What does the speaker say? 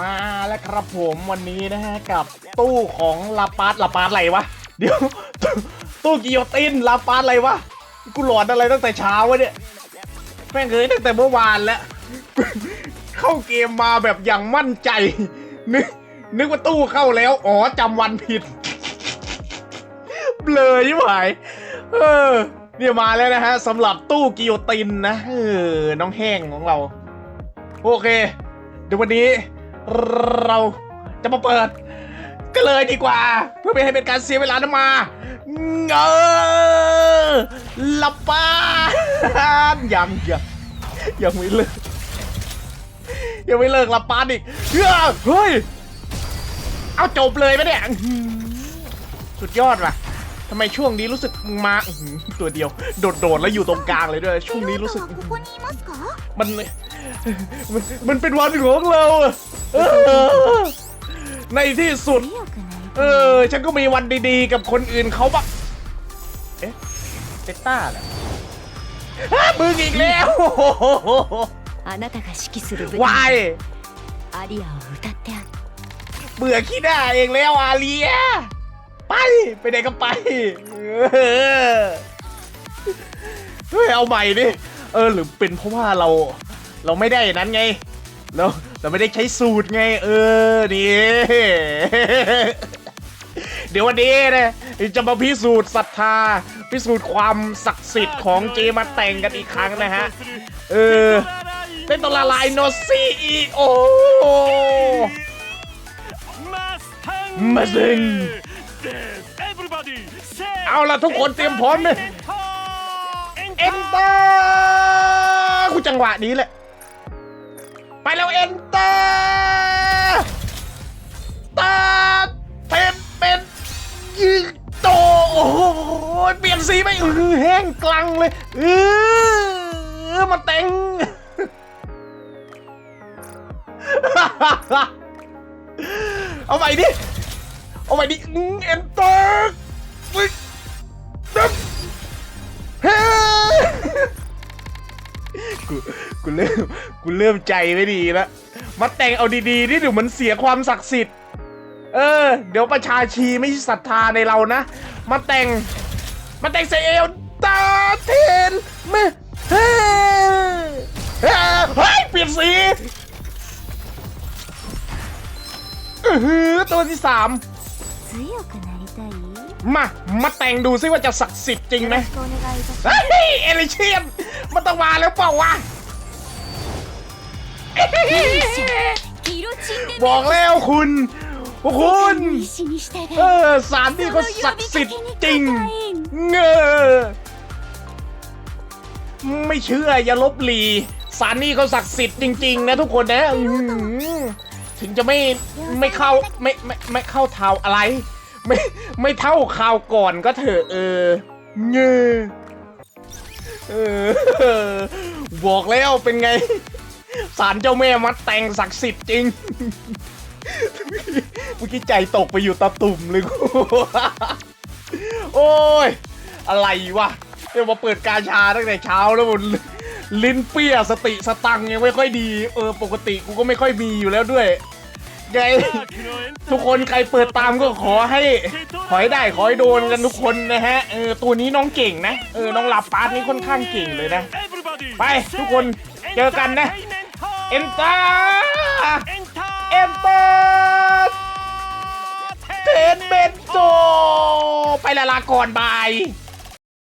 มาแล้วครับผมวันนี้นะฮะกับตู้ของลาปาร์ตลาปาร์ตอะไรวะ เดี๋ยว ตู้กิโยตินลาปาร์ตอะไรวะ กูหลอนอะไรตั้งแต่เช้าวะเนี่ยแม่งเคยตั้งแต่เมื่อวานแล้ว เข้าเกมมาแบบอย่างมั่นใจ นึกนึกว่าตู้เข้าแล้ว อ๋อจำวันผิด เบลอยิ่งหายเออเนี่ยมาแล้วนะฮะสำหรับตู้กิโยตินนะเออน้องแห้งของเรา โอเค เดี๋ยววันนี้ เราจะมาเปิดก็เลยดีกว่า เพื่อไม่ให้เป็นการเสียเวลานะมาเงอลับป้านยังยังยังไม่เลิกยังไม่เลิกลับป้านอีกเฮ้ย เอาจบเลยไหมเนี่ย สุดยอดว่ะ ทำไมช่วงนี้รู้สึกมาอื้อหือตัวเดียว โดดๆแล้วอยู่ตรงกลางเลยด้วย ช่วงนี้รู้สึก ここにいますか มันมันมันเป็นวันของเราอะเออในที่สุด 強くなり เออ ฉันก็มีวันดีๆ กับคนอื่นเขาบ้างเอ๊ะเจตต้าเหรอฮะมึงอีกแล้ว あなたが指揮する舞 วาย アリアを歌ってあげ เบื่อขี้หน้าเองแล้วอาเลีย ไปไปไหนก็ไปเออเฮ้ยเอาใหม่ดิเออหรือเป็นเพราะว่าเรา เราไม่ได้นั้นไง เราเราไม่ได้ใช้สูตรไง เออนี่เดี๋ยววันนี้นะจะมาพิสูจน์ศรัทธา พิสูจน์ความศักดิ์สิทธิ์ของเจมาแต่งกันอีกครั้งนะฮะ เออเป็นตัวละลายโนซีอีโอมาสิง เอาล่ะทุกคนเตรียมพร้อมเลยเอ็นเตอร์กูจังหวะนี้แหละ ไปแล้วเอ็นเตอร์ตาเป็นเป็นยิงโตโอ้โหเปลี่ยนสีไปเออแห้งกลังเลยเออมาเต็งเอาใหม่ดิ เอาใหม่ดิเอ็นเตอร์ปึ๊กตึ๊บเฮ้ยกูกูเริ่มกูเริ่มใจไม่ดีแล้วมาแต่งเอาดีๆนี่เดี๋ยวมันเสียความศักดิ์สิทธิ์ เออ เดี๋ยวประชาชีไม่ศรัทธาในเรานะ มาแต่ง มาแต่งเซเอลตาเทนไม่เฮ้ยเฮ้ยเฮ้ยเปลี่ยนสีอือตัวที่สาม 強くなりたいよ มา มาแต่งดูซิว่าจะศักดิ์สิทธิ์จริงไหม ろしくお願いいたしま เฮ้ย เอลิเชียน มันต้องมาแล้วเปล่าวะ すギロチンで บอกแล้วคุณพวกคุณ 石にして เออ สารที่เขาศักดิ์สิทธิ์จริง เงอไม่เชื่ออย่าลบหลีสารนี่เขาศักดิ์สิทธิ์จริง ๆ นะทุกคนนะอื้อหือ ถึงจะไม่ไม่เข้าไม่ไม่ไม่เข้าเท้าอะไร ไม่ไม่เท่าข่าวก่อนก็เถอะเออเงอเออบอกแล้วเป็นไงสารเจ้าแม่มัดแต่งศักดิ์สิทธิ์จริงเมื่อกี้ใจตกไปอยู่ตาตุ่มเลยกูโอ้ย อะไรวะเดี๋ยวมาเปิดการชาตั้งแต่เช้าแล้วมัน ลิ้นเปี้ยสติสตังยังไม่ค่อยดี เออ ปกติกูก็ไม่ค่อยมีอยู่แล้วด้วยไงทุกคนใครเปิดตามก็ขอให้ ขอให้ได้ขอให้โดนกันทุกคนนะฮะ เออ ตัวนี้น้องเก่งนะ เออ น้องลาปาร์ตนี่ค่อนข้างเก่งเลยนะ ไปทุกคนเจอกันนะ เอ็นตาเอ็นตาเทนเบนโจไปละลาก่อนบาย